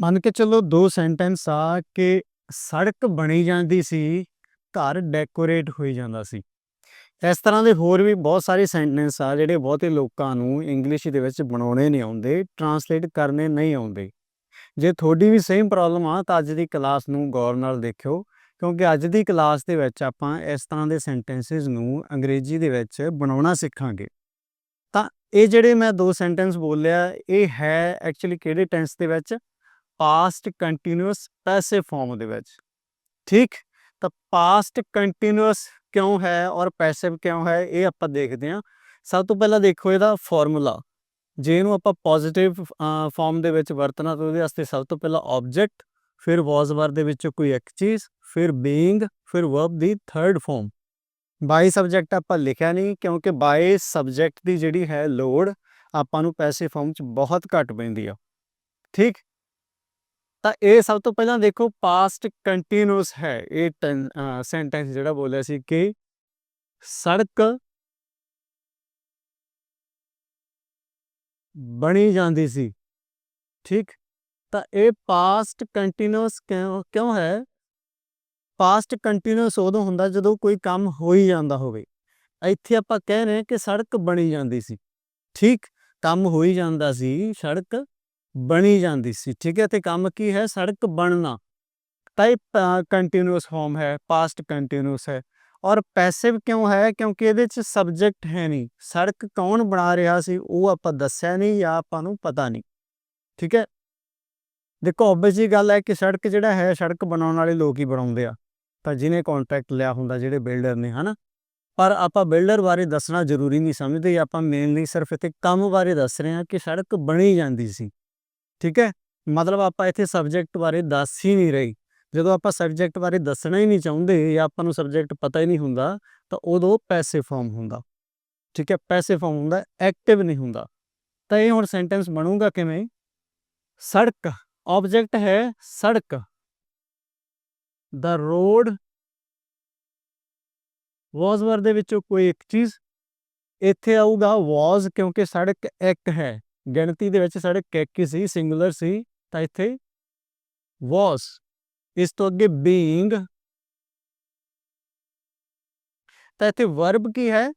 ਮੰਨ ਕੇ ਚੱਲੋ ਦੋ ਸੈਂਟੈਂਸ ਆ ਕਿ ਸੜਕ ਬਣੀ ਜਾਂਦੀ ਸੀ, ਘਰ ਡੈਕੋਰੇਟ ਹੋਈ ਜਾਂਦਾ ਸੀ। ਇਸ ਤਰ੍ਹਾਂ ਦੇ ਹੋਰ ਵੀ ਬਹੁਤ ਸਾਰੇ ਸੈਂਟੈਂਸ ਆ ਜਿਹੜੇ ਬਹੁਤੇ ਲੋਕਾਂ ਨੂੰ ਇੰਗਲਿਸ਼ ਦੇ ਵਿੱਚ ਬਣਾਉਣੇ ਨਹੀਂ ਆਉਂਦੇ ਟਰਾਂਸਲੇਟ ਕਰਨੇ ਨਹੀਂ ਆਉਂਦੇ। ਜੇ ਤੁਹਾਡੀ ਵੀ ਸੇਮ ਪ੍ਰੋਬਲਮ ਆ ਤਾਂ ਅੱਜ ਦੀ ਕਲਾਸ ਨੂੰ ਗੌਰ ਨਾਲ ਦੇਖਿਓ, ਕਿਉਂਕਿ ਅੱਜ ਦੀ ਕਲਾਸ ਦੇ ਵਿੱਚ ਆਪਾਂ ਇਸ ਤਰ੍ਹਾਂ ਦੇ ਸੈਂਟੈਂਸਸ ਨੂੰ ਅੰਗਰੇਜ਼ੀ ਦੇ ਵਿੱਚ ਬਣਾਉਣਾ ਸਿੱਖਾਂਗੇ। ਤਾਂ ਇਹ ਜਿਹੜੇ ਮੈਂ ਦੋ ਸੈਂਟੈਂਸ ਬੋਲਿਆ, ਇਹ ਹੈ ਐਕਚੁਅਲੀ ਕਿਹੜੇ ਟੈਂਸ ਦੇ ਵਿੱਚ? ਪਾਸਟ ਕੰਟੀਨਿਊਸ ਪੈਸਿਵ ਫਾਰਮ ਦੇ ਵਿੱਚ ਠੀਕ ਤਾਂ ਪਾਸਟ ਕੰਟੀਨਿਊਸ ਕਿਉਂ ਹੈ ਔਰ ਪੈਸਿਵ ਕਿਉਂ ਹੈ ਇਹ ਆਪਾਂ ਦੇਖਦੇ ਹਾਂ ਸਭ ਤੋਂ ਪਹਿਲਾਂ ਦੇਖੋ ਇਹਦਾ ਫਾਰਮੂਲਾ ਜੇ ਇਹਨੂੰ ਆਪਾਂ ਪੋਜ਼ਿਟਿਵ ਫਾਰਮ ਦੇ ਵਿੱਚ ਵਰਤਣਾ ਤਾਂ ਉਹਦੇ ਵਾਸਤੇ ਸਭ ਤੋਂ ਪਹਿਲਾਂ ਆਬਜੈਕਟ ਫਿਰ ਵਾਸ ਵਰ ਦੇ ਵਿੱਚੋਂ ਕੋਈ ਇੱਕ ਚੀਜ਼ ਫਿਰ ਬੀਇੰਗ ਫਿਰ ਵਰਬ ਦੀ ਥਰਡ ਫਾਰਮ ਬਾਈ ਸਬਜੈਕਟ ਆਪਾਂ ਲਿਖਿਆ ਨਹੀਂ ਕਿਉਂਕਿ ਬਾਈ ਸਬਜੈਕਟ ਦੀ ਜਿਹੜੀ ਹੈ ਲੋਡ ਆਪਾਂ ਨੂੰ ਪੈਸੇ ਫਾਰਮ ਚ ਬਹੁਤ ਘੱਟ ਪੈਂਦੀ ਆ ਠੀਕ ਤਾਂ ਇਹ ਸਭ ਤੋਂ ਪਹਿਲਾਂ ਦੇਖੋ ਪਾਸਟ ਕੰਟੀਨਿਊਸ ਹੈ। ਇਹ ਸੈਂਟੈਂਸ ਜਿਹੜਾ ਬੋਲਿਆ ਸੀ ਕਿ ਸੜਕ ਬਣੀ ਜਾਂਦੀ ਸੀ। ਠੀਕ? ਤਾਂ ਇਹ ਪਾਸਟ ਕੰਟੀਨਿਊਸ ਕਿਉਂ ਕਿਉਂ ਹੈ? ਪਾਸਟ ਕੰਟੀਨਿਊਸ ਉਦੋਂ ਹੁੰਦਾ ਜਦੋਂ ਕੋਈ ਕੰਮ ਹੋ ਹੀ ਜਾਂਦਾ ਹੋਵੇ। ਇੱਥੇ ਆਪਾਂ ਕਹਿ ਰਹੇ ਹਾਂ ਕਿ ਸੜਕ ਬਣੀ ਜਾਂਦੀ ਸੀ। ਠੀਕ? ਕੰਮ ਹੋ ਹੀ ਜਾਂਦਾ ਸੀ, ਸੜਕ ਬਣੀ ਜਾਂਦੀ ਸੀ। ਠੀਕ ਹੈ, ਤੇ ਕੰਮ ਕੀ ਹੈ? ਸੜਕ ਬਣਨਾ। ਤਾਂ ਇਹ ਕੰਟੀਨਿਊਸ ਫਾਰਮ ਹੈ ਪਾਸਟ ਕੰਟੀਨਿਊਸ ਹੈ। ਔਰ ਪੈਸਿਵ ਕਿਉਂ ਹੈ? ਕਿਉਂਕਿ ਇਹਦੇ ਚ ਸਬਜੈਕਟ ਹੈ ਨਹੀਂ। ਸੜਕ ਕੌਣ ਬਣਾ ਰਿਹਾ ਸੀ? ਉਹ ਆਪਾਂ ਦੱਸਿਆ ਨਹੀਂ ਜਾਂ ਆਪਾਂ ਨੂੰ ਪਤਾ ਨਹੀਂ। ਠੀਕ ਹੈ? ਦੇਖੋ ਆਬਵੀਅਸ ਜੀ ਗੱਲ ਹੈ ਕਿ ਸੜਕ ਜਿਹੜਾ ਹੈ, ਸੜਕ ਬਣਾਉਣ ਵਾਲੇ ਲੋਕ ਹੀ ਬਣਾਉਂਦੇ ਆ। ਤਾਂ ਜਿਹਨੇ ਕੰਟਰੈਕਟ ਲਿਆ ਹੁੰਦਾ, ਜਿਹੜੇ ਬਿਲਡਰ ਨੇ, ਹਨਾ? ਪਰ ਆਪਾਂ ਬਿਲਡਰ ਬਾਰੇ ਦੱਸਣਾ ਜ਼ਰੂਰੀ ਨਹੀਂ ਸਮਝਦੇ ਆਪਾਂ ਮੇਨਲੀ ਸਿਰਫ ਇੱਥੇ ਕੰਮ ਬਾਰੇ ਦੱਸ ਰਹੇ ਹਾਂ ਕਿ ਸੜਕ ਬਣੀ ਜਾਂਦੀ ਸੀ। ਠੀਕ ਹੈ? ਮਤਲਬ ਆਪਾਂ ਇੱਥੇ ਸਬਜੈਕਟ ਬਾਰੇ ਦੱਸ ਹੀ ਨਹੀਂ ਰਹੀ। ਜਦੋਂ ਆਪਾਂ ਸਬਜੈਕਟ ਬਾਰੇ ਦੱਸਣਾ ਹੀ ਨਹੀਂ ਚਾਹੁੰਦੇ ਜਾਂ ਆਪਾਂ ਨੂੰ ਸਬਜੈਕਟ ਪਤਾ ਹੀ ਨਹੀਂ ਹੁੰਦਾ, ਤਾਂ ਉਦੋਂ ਪੈਸਿਵ ਫਾਰਮ ਹੁੰਦਾ। ਠੀਕ ਹੈ? ਪੈਸਿਵ ਫਾਰਮ ਹੁੰਦਾ ਐਕਟਿਵ ਨਹੀਂ ਹੁੰਦਾ। ਤਾਂ ਇਹ ਹੁਣ ਸੈਂਟੈਂਸ ਬਣੂਗਾ ਕਿਵੇਂ? ਸੜਕ। ਆਬਜੈਕਟ ਹੈ ਸੜਕ। ਦਾ ਰੋਡ ਵਾਸ ਵਰ ਦੇ ਵਿੱਚੋਂ ਕੋਈ ਇੱਕ ਚੀਜ਼। ਇੱਥੇ ਆਊਗਾ ਵਾਸ ਕਿਉਂਕਿ ਸੜਕ ਇੱਕ ਹੈ। ਗਿਣਤੀ ਦੇ ਵਿੱਚ ਸਾਡੇ ਕੈਕੀ ਸੀ, ਸਿੰਗੂਲਰ ਸੀ, ਤਾਂ ਇੱਥੇ ਵਾਸ, ਇਸ ਤੋਂ ਅੱਗੇ ਬੀਇੰਗ। ਤਾਂ ਇੱਥੇ ਵਰਬ ਕੀ ਹੈ?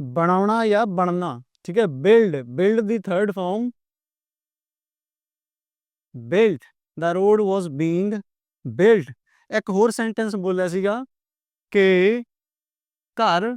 ਬਣਾਉਣਾ ਜਾਂ ਬਣਨਾ, ਠੀਕ ਹੈ? ਬਿਲਡ ਬਿਲਡ ਦੀ ਥਰਡ ਫਾਰਮ ਬਿਲਡ ਦਾ ਰੋਡ ਵਾਸ ਬੀਇੰਗ ਬਿਲਡ ਇੱਕ ਹੋਰ ਸੈਂਟੈਂਸ ਬੋਲਿਆ ਸੀਗਾ ਕਿ ਘਰ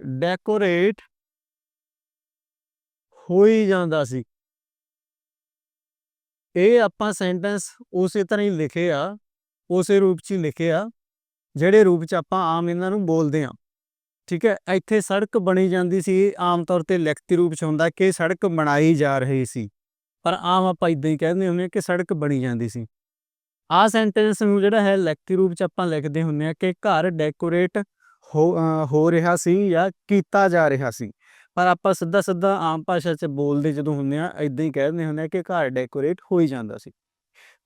ਡੈਕੋਰੇਟ ਹੋ ਹੀ ਜਾਂਦਾ ਸੀ। ਇਹ ਆਪਾਂ ਸੈਂਟੈਂਸ ਉਸੇ ਤਰ੍ਹਾਂ ਹੀ ਲਿਖੇ ਆ, ਉਸੇ ਰੂਪ 'ਚ ਹੀ ਲਿਖੇ ਆ, ਜਿਹੜੇ ਰੂਪ 'ਚ ਆਪਾਂ ਆਮ ਇਹਨਾਂ ਨੂੰ ਬੋਲਦੇ ਆ ਠੀਕ ਹੈ, ਇੱਥੇ ਸੜਕ ਬਣੀ ਜਾਂਦੀ ਸੀ ਆਮ ਤੌਰ ਤੇ ਲਿਖਤੀ ਰੂਪ 'ਚ ਹੁੰਦਾ ਕਿ ਸੜਕ ਬਣਾਈ ਜਾ ਰਹੀ ਸੀ। ਪਰ ਆਮ ਆਪਾਂ ਇਦਾਂ ਹੀ ਕਹਿੰਦੇ ਹੁੰਦੇ ਆ ਕਿ ਸੜਕ ਬਣੀ ਜਾਂਦੀ ਸੀ। ਆ ਸੈਂਟੈਂਸ ਨੂੰ ਜਿਹੜਾ ਹੈ ਲਿਖਤੀ ਰੂਪ 'ਚ ਆਪਾਂ ਲਿਖਦੇ ਹੁੰਦੇ ਆ ਕਿ ਘਰ ਡੈਕੋਰੇਟ ਹੋ ਰਿਹਾ ਸੀ ਜਾਂ ਕੀਤਾ ਜਾ ਰਿਹਾ ਸੀ। ਪਰ ਆਪਾਂ ਸਿੱਧਾ ਸਿੱਧਾ ਆਮ ਭਾਸ਼ਾ 'ਚ ਬੋਲਦੇ ਜਦੋਂ ਹੁੰਦੇ ਆ ਇਦਾਂ ਹੀ ਕਹਿੰਦੇ ਹੁੰਦੇ ਆ ਕਿ ਘਰ ਡੈਕੋਰੇਟ ਹੋ ਹੀ ਜਾਂਦਾ ਸੀ।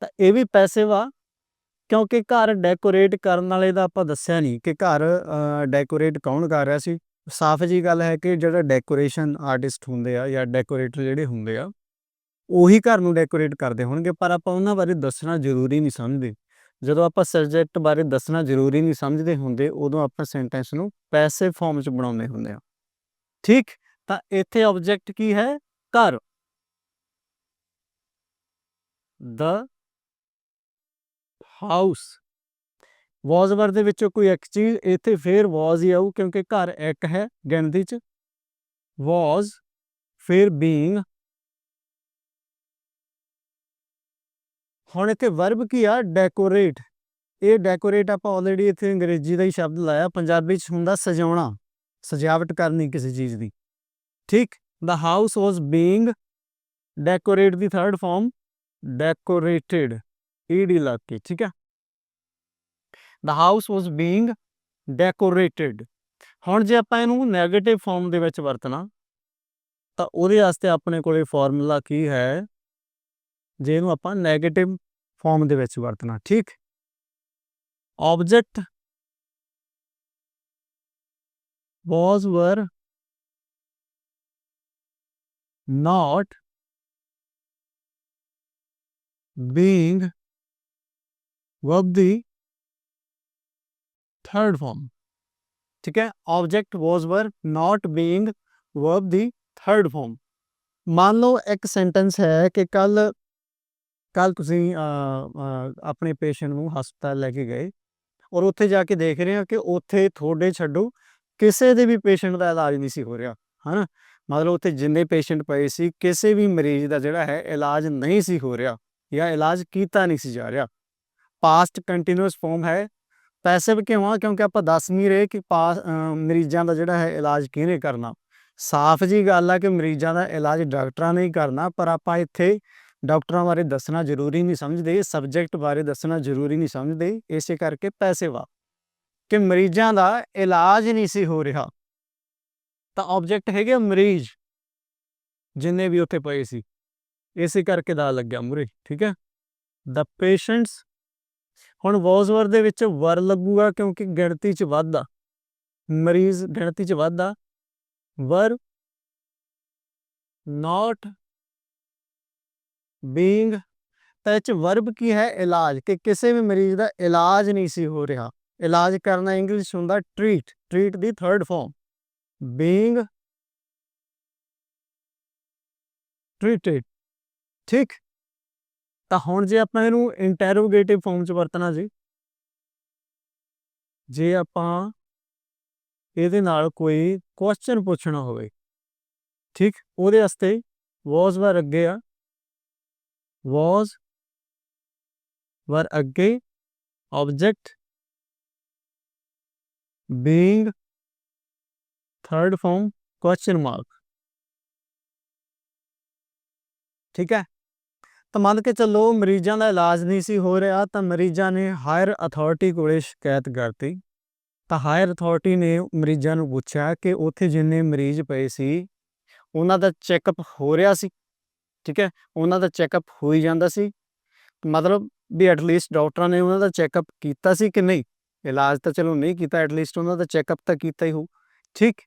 ਤਾਂ ਇਹ ਵੀ ਪੈਸਿਵ ਆ ਕਿਉਂਕਿ ਘਰ ਡੈਕੋਰੇਟ ਕਰਨ ਵਾਲੇ ਦਾ ਆਪਾਂ ਦੱਸਿਆ ਨਹੀਂ ਕਿ ਘਰ ਡੈਕੋਰੇਟ ਕੌਣ ਕਰ ਰਿਹਾ ਸੀ। ਸਾਫ਼ ਜੀ ਗੱਲ ਹੈ ਕਿ ਜਿਹੜਾ ਡੈਕੋਰੇਸ਼ਨ ਆਰਟਿਸਟ ਹੁੰਦੇ ਆ ਜਾਂ ਡੈਕੋਰੇਟਰ ਜਿਹੜੇ ਹੁੰਦੇ ਆ, ਉਹੀ ਘਰ ਨੂੰ ਡੈਕੋਰੇਟ ਕਰਦੇ ਹੋਣਗੇ, ਪਰ ਆਪਾਂ ਉਹਨਾਂ ਬਾਰੇ ਦੱਸਣਾ ਜ਼ਰੂਰੀ ਨਹੀਂ ਸਮਝਦੇ। ਜਦੋਂ ਆਪਾਂ ਸਬਜੈਕਟ ਬਾਰੇ ਦੱਸਣਾ ਜ਼ਰੂਰੀ ਨਹੀਂ ਸਮਝਦੇ ਹੁੰਦੇ, ਉਦੋਂ ਆਪਾਂ ਸੈਂਟੈਂਸ ਨੂੰ ਪੈਸੇ ਫਾਰਮ 'ਚ ਬਣਾਉਂਦੇ ਹੁੰਦੇ ਆ ਠੀਕ? ਤਾਂ ਇੱਥੇ ਆਬਜੈਕਟ ਕੀ ਹੈ? ਘਰ। ਦ ਹਾਊਸ ਵਾਸ ਵਰ ਦੇ ਵਿੱਚੋਂ ਕੋਈ ਇੱਕ ਚੀਜ਼ ਇੱਥੇ ਫੇਰ ਵਾਸ ਹੀ ਆਊ ਕਿਉਂਕਿ ਘਰ ਇੱਕ ਹੈ ਗਿਣਤੀ 'ਚ। ਵਾਸ ਫਿਰ ਬੀਇੰਗ ਹੁਣ ਇੱਥੇ ਵਰਬ ਕੀ ਆ? ਡੈਕੋਰੇਟ ਇਹ ਡੈਕੋਰੇਟ ਆਪਾਂ ਆਲਰੇਡੀ ਇੱਥੇ ਅੰਗਰੇਜ਼ੀ ਦਾ ਹੀ ਸ਼ਬਦ ਲਾਇਆ, ਪੰਜਾਬੀ 'ਚ ਹੁੰਦਾ ਸਜਾਉਣਾ, ਸਜਾਵਟ ਕਰਨੀ ਕਿਸੇ ਚੀਜ਼ ਦੀ। ਠੀਕ। The house was being decorated ਦੀ ਥਰਡ ਫਾਰਮ decorated ed ਲਾ ਕੇ, ਠੀਕ ਹੈ। The house was being decorated ਹੁਣ ਜੇ ਆਪਾਂ ਇਹਨੂੰ 네ਗੇਟਿਵ ਫਾਰਮ ਦੇ ਵਿੱਚ ਵਰਤਣਾ, ਤਾਂ ਉਹਦੇ ਵਾਸਤੇ ਆਪਣੇ ਕੋਲੇ ਫਾਰਮੂਲਾ ਕੀ ਹੈ? ਜੇ ਇਹਨੂੰ ਆਪਾਂ 네ਗੇਟਿਵ ਫਾਰਮ ਦੇ ਵਿੱਚ ਵਰਤਣਾ, ਠੀਕ। Object was, were not being verb ਦੀ third form. ਠੀਕ ਹੈ object was, were not being verb ਦੀ third form. ਮੰਨ ਲਓ ਇੱਕ ਸੈਂਟੈਂਸ ਹੈ ਕਿ ਕੱਲ ਕੱਲ ਤੁਸੀਂ ਆਪਣੇ ਪੇਸ਼ੈਂਟ ਨੂੰ ਹਸਪਤਾਲ ਲੈ ਕੇ ਗਏ ਔਰ ਉੱਥੇ ਜਾ ਕੇ ਦੇਖ ਰਹੇ ਹੋ ਕਿ ਉੱਥੇ ਤੁਹਾਡੇ ਛੱਡੋ ਕਿਸੇ ਦੇ ਵੀ ਪੇਸ਼ੈਂਟ ਦਾ ਇਲਾਜ ਨਹੀਂ ਸੀ ਹੋ ਰਿਹਾ ਹਨਾ ਮਤਲਬ ਉੱਥੇ ਜਿੰਨੇ ਪੇਸ਼ੈਂਟ ਪਏ ਸੀ, ਕਿਸੇ ਵੀ ਮਰੀਜ਼ ਦਾ ਜਿਹੜਾ ਹੈ ਇਲਾਜ ਨਹੀਂ ਸੀ ਹੋ ਰਿਹਾ ਜਾਂ ਇਲਾਜ ਕੀਤਾ ਨਹੀਂ ਸੀ ਜਾ ਰਿਹਾ। ਪਾਸਟ ਕੰਟੀਨਿਊਸ ਫਾਰਮ ਹੈ। ਪੈਸਿਵ ਕਿਉਂ ਆ? ਕਿਉਂਕਿ ਆਪਾਂ ਦੱਸ ਨਹੀਂ ਰਹੇ ਕਿ ਪਾਸ ਮਰੀਜ਼ਾਂ ਦਾ ਜਿਹੜਾ ਹੈ ਇਲਾਜ ਕਿਹਨੇ ਕਰਨਾ। ਸਾਫ਼ ਜੀ ਗੱਲ ਆ ਕਿ ਮਰੀਜ਼ਾਂ ਦਾ ਇਲਾਜ ਡਾਕਟਰਾਂ ਨੇ ਹੀ ਕਰਨਾ, ਪਰ ਆਪਾਂ ਇੱਥੇ ਡਾਕਟਰਾਂ ਬਾਰੇ ਦੱਸਣਾ ਜ਼ਰੂਰੀ ਨਹੀਂ ਸਮਝਦੇ, ਸਬਜੈਕਟ ਬਾਰੇ ਦੱਸਣਾ ਜ਼ਰੂਰੀ ਨਹੀਂ ਸਮਝਦੇ। ਇਸੇ ਕਰਕੇ ਪੈਸੇ ਵਾ ਕਿ ਮਰੀਜ਼ਾਂ ਦਾ ਇਲਾਜ ਨਹੀਂ ਸੀ ਹੋ ਰਿਹਾ। ਤਾਂ ਆਬਜੈਕਟ ਹੈਗੇ ਮਰੀਜ਼। ਜਿੰਨੇ ਵੀ ਉੱਥੇ ਪਏ ਸੀ। ਇਸੇ ਕਰਕੇ ਦਾ ਲੱਗਿਆ ਮੁਰੇ ਠੀਕ ਹੈ? ਦਾ ਪੇਸ਼ੈਂਟਸ ਹੁਣ ਵਾਸ ਦੇ ਵਿੱਚ ਵਰ ਲੱਗੂਗਾ ਕਿਉਂਕਿ ਗਿਣਤੀ ਚ ਵਾਧਾ ਮਰੀਜ਼ ਗਿਣਤੀ ਚ ਵਾਧਾ ਵਰ ਨਾਟ ਬੀਇੰਗ ਤਾਂ ਇਹ ਚ ਵਰਬ ਕੀ ਹੈ? ਇਲਾਜ, ਕਿ ਕਿਸੇ ਵੀ ਮਰੀਜ਼ ਦਾ ਇਲਾਜ ਨਹੀਂ ਸੀ ਹੋ ਰਿਹਾ। ਇਲਾਜ ਕਰਨਾ ਇੰਗਲਿਸ਼ ਹੁੰਦਾ ਟ੍ਰੀਟ ਟ੍ਰੀਟ ਦੀ ਥਰਡ ਫਾਰਮ ਬੀਇੰਗ ਟ੍ਰੀਟਡ ਠੀਕ। ਤਾਂ ਹੁਣ ਜੇ ਆਪਾਂ ਇਹਨੂੰ ਇੰਟਰੋਗੇਟਿਵ ਫਾਰਮ ਚ ਵਰਤਣਾ ਜੀ। ਜੇ ਆਪਾਂ ਇਹਦੇ ਨਾਲ ਕੋਈ ਕੁਐਸਚਨ ਪੁੱਛਣਾ ਹੋਵੇ, ਠੀਕ, ਉਹਦੇ ਵਾਸਤੇ ਵਾਸ ਵਰ ਅੱਗੇ ਆ। ਵਾਸ ਵਰ ਅੱਗੇ। Object being third form, question mark. ਠੀਕ ਹੈ ਤਾਂ ਮੰਨ ਕੇ ਚੱਲੋ ਮਰੀਜ਼ਾਂ ਦਾ ਇਲਾਜ ਨਹੀਂ ਸੀ ਹੋ ਰਿਹਾ ਤਾਂ ਮਰੀਜ਼ਾਂ ਨੇ ਹਾਇਰ ਅਥਾਰਟੀ ਕੋਲੇ ਸ਼ਿਕਾਇਤ ਕਰਤੀ ਤਾਂ ਹਾਇਰ ਅਥਾਰਟੀ ਨੇ ਮਰੀਜ਼ਾਂ ਨੂੰ ਪੁੱਛਿਆ ਕਿ ਉੱਥੇ ਜਿੰਨੇ ਮਰੀਜ਼ ਪਏ ਸੀ ਉਹਨਾਂ ਦਾ ਚੈੱਕਅਪ ਹੋ ਰਿਹਾ ਸੀ ਠੀਕ ਹੈ ਉਹਨਾਂ ਦਾ ਚੈੱਕਅਪ ਹੋ ਹੀ ਜਾਂਦਾ ਸੀ ਮਤਲਬ ਵੀ ਐਟਲੀਸਟ ਡਾਕਟਰਾਂ ਨੇ ਉਹਨਾਂ ਦਾ ਚੈੱਕਅਪ ਕੀਤਾ ਸੀ ਕਿ ਨਹੀਂ ਇਲਾਜ ਤਾਂ ਚਲੋ ਨਹੀਂ ਕੀਤਾ ਐਟਲੀਸਟ ਉਹਨਾਂ ਦਾ ਚੈੱਕਅਪ ਤਾਂ ਕੀਤਾ ਹੀ ਹੋ ਠੀਕ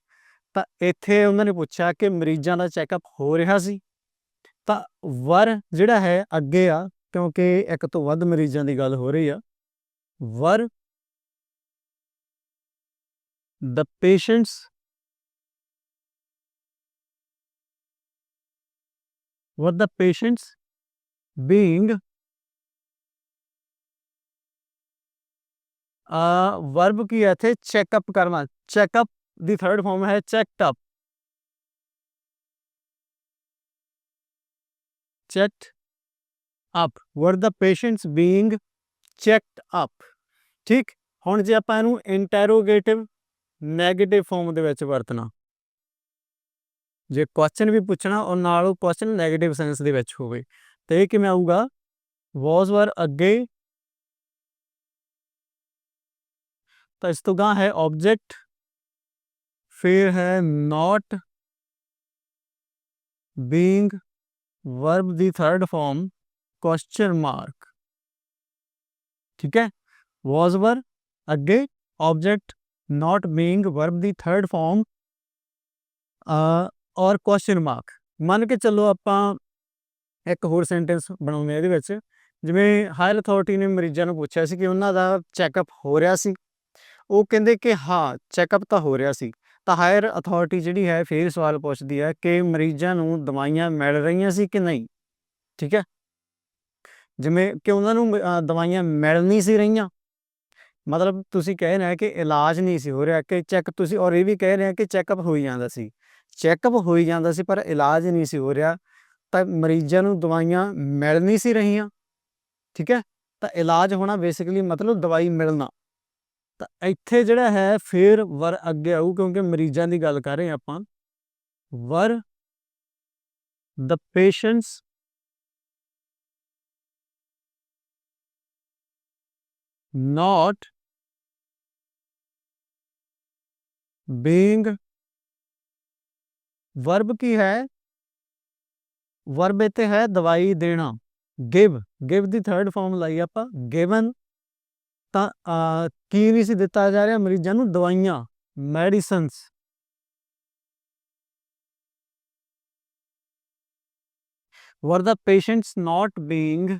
ਤਾਂ ਇੱਥੇ ਉਹਨਾਂ ਨੇ ਪੁੱਛਿਆ ਕਿ ਮਰੀਜ਼ਾਂ ਦਾ ਚੈੱਕਅਪ ਹੋ ਰਿਹਾ ਸੀ। ਤਾਂ ਵਰ ਜਿਹੜਾ ਹੈ ਅੱਗੇ ਆ, ਕਿਉਂਕਿ ਇੱਕ ਤੋਂ ਵੱਧ ਮਰੀਜ਼ਾਂ ਦੀ ਗੱਲ ਹੋ ਰਹੀ ਆ, ਵਰ the patients were the patients being ਆ ਵਰਬ ਕੀ ਹੈ ਇੱਥੇ? ਚੈੱਕਅਪ ਕਰਨਾ। ਚੈੱਕਅਪ ਦੀ ਥਰਡ ਫਾਰਮ ਹੈ checked up checked up. Were the patients being checked up? ਠੀਕ ਹੁਣ ਜੇ ਆਪਾਂ ਇਹਨੂੰ ਇੰਟਰੋਗੇਟਿਵ 네ਗੇਟਿਵ ਫਾਰਮ ਦੇ ਵਿੱਚ ਵਰਤਣਾ ਜੇ ਕੁਐਸਚਨ ਵੀ ਪੁੱਛਣਾ ਔਰ ਨਾਲ ਉਹ ਕੁਐਸਚਨ 네ਗੇਟਿਵ ਸੈਂਸ ਦੇ ਵਿੱਚ ਹੋਵੇ ਤੇ ਇਹ ਕਿਵੇਂ ਆਊਗਾ ਵਾਸ ਵਰ ਅੱਗੇ ਤਾਂ ਇਸ ਤੋਂ ਗਾਂ ਹੈ ਆਬਜੈਕਟ ਫਿਰ ਹੈ ਨਾਟ ਬੀਇੰਗ verb ਦੀ ਥਰਡ ਫਾਰਮ question ਮਾਰਕ ਠੀਕ ਹੈ? Was ਵਰ ਅੱਗੇ object not being ਵਰਬ ਦੀ ਥਰਡ ਫਾਰਮ ਔਰ question ਮਾਰਕ ਮੰਨ ਕੇ ਚੱਲੋ ਆਪਾਂ ਇੱਕ ਹੋਰ ਸੈਂਟੈਂਸ ਬਣਾਉਂਦੇ ਹਾਂ ਇਹਦੇ ਵਿੱਚ, ਜਿਵੇਂ ਹਾਇਰ ਅਥਾਰਟੀ ਨੇ ਮਰੀਜ਼ਾਂ ਨੂੰ ਪੁੱਛਿਆ ਸੀ ਕਿ ਉਹਨਾਂ ਦਾ ਚੈੱਕਅਪ ਹੋ ਰਿਹਾ ਸੀ। ਉਹ ਕਹਿੰਦੇ ਕਿ ਹਾਂ ਚੈੱਕਅਪ ਤਾਂ ਹੋ ਰਿਹਾ ਸੀ। ਤਾਂ ਹਾਇਰ ਅਥਾਰਟੀ ਜਿਹੜੀ ਹੈ ਫੇਰ ਸਵਾਲ ਪੁੱਛਦੀ ਹੈ ਕਿ ਮਰੀਜ਼ਾਂ ਨੂੰ ਦਵਾਈਆਂ ਮਿਲ ਰਹੀਆਂ ਸੀ ਕਿ ਨਹੀਂ? ਠੀਕ ਹੈ? ਜਿਵੇਂ ਕਿ ਉਹਨਾਂ ਨੂੰ ਦਵਾਈਆਂ ਮਿਲ ਨਹੀਂ ਸੀ ਰਹੀਆਂ। ਮਤਲਬ ਤੁਸੀਂ ਕਹਿ ਰਹੇ ਕਿ ਇਲਾਜ ਨਹੀਂ ਸੀ ਹੋ ਰਿਹਾ ਕਿ ਚੈੱਕ ਤੁਸੀਂ ਔਰ ਇਹ ਵੀ ਕਹਿ ਰਹੇ ਕਿ ਚੈੱਕਅਪ ਹੋਈ ਜਾਂਦਾ ਸੀ। ਚੈੱਕਅਪ ਹੋਈ ਜਾਂਦਾ ਸੀ ਪਰ ਇਲਾਜ ਨਹੀਂ ਸੀ ਹੋ ਰਿਹਾ। ਤਾਂ ਮਰੀਜ਼ਾਂ ਨੂੰ ਦਵਾਈਆਂ ਮਿਲ ਨਹੀਂ ਸੀ ਰਹੀਆਂ। ਠੀਕ ਹੈ? ਤਾਂ ਇਲਾਜ ਹੋਣਾ ਬੇਸਿਕਲੀ ਮਤਲਬ ਦਵਾਈ ਮਿਲਣਾ। ਤਾਂ ਇੱਥੇ ਜਿਹੜਾ ਹੈ, ਫੇਰ ਵਰ ਅੱਗੇ ਆਊ, ਕਿਉਂਕਿ ਮਰੀਜ਼ਾਂ ਦੀ ਗੱਲ ਕਰ ਰਹੇ ਆਪਾਂ। ਵਰ the patients not being verb ਕੀ ਹੈ? verb ਇੱਥੇ ਹੈ ਦਵਾਈ ਦੇਣਾ। give give ਦੀ ਥਰਡ ਫਾਰਮ ਲਈ ਆਪਾਂ। given ਤਾਂ ਕੀ ਨਹੀਂ ਸੀ ਦਿੱਤਾ ਜਾ ਰਿਹਾ? ਮਰੀਜ਼ਾਂ ਨੂੰ ਦਵਾਈਆਂ, medicines. Were the patients not being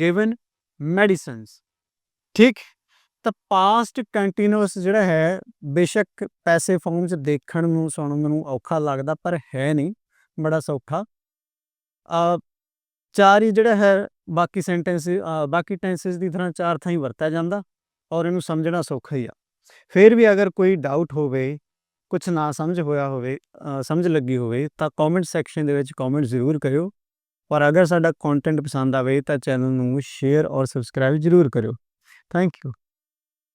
given medicines ਠੀਕ। ਤਾਂ ਪਾਸਟ ਕੰਟੀਨਿਊਸ ਜਿਹੜਾ ਹੈ, ਬੇਸ਼ੱਕ ਪੈਸੇ ਫਾਰਮ 'ਚ ਦੇਖਣ ਨੂੰ, ਸੁਣਨ ਨੂੰ ਔਖਾ ਲੱਗਦਾ, ਪਰ ਹੈ ਨਹੀਂ, ਬੜਾ ਸੌਖਾ। ਅ, ਚਾਰ ਹੀ ਜਿਹੜਾ ਹੈ ਬਾਕੀ ਸੈਂਟੈਂਸ ਬਾਕੀ ਟੈਂਸਸ ਦੀ ਤਰ੍ਹਾਂ ਚਾਰ ਥਾਂ ਹੀ ਵਰਤਿਆ ਜਾਂਦਾ ਔਰ ਇਹਨੂੰ ਸਮਝਣਾ ਸੌਖਾ ਹੀ ਆ। ਫਿਰ ਵੀ ਅਗਰ ਕੋਈ ਡਾਊਟ ਹੋਵੇ ਕੁਝ ਨਾ ਸਮਝ ਹੋਇਆ ਹੋਵੇ ਸਮਝ ਲੱਗੀ ਹੋਵੇ, ਤਾਂ ਕਮੈਂਟ ਸੈਕਸ਼ਨ ਦੇ ਵਿੱਚ ਕਮੈਂਟ ਜ਼ਰੂਰ ਕਰਿਓ। ਔਰ ਅਗਰ ਸਾਡਾ ਕੰਟੈਂਟ ਪਸੰਦ ਆਵੇ, ਤਾਂ ਚੈਨਲ ਨੂੰ ਸ਼ੇਅਰ ਔਰ ਸਬਸਕ੍ਰਾਈਬ ਜ਼ਰੂਰ ਕਰਿਓ। Thank you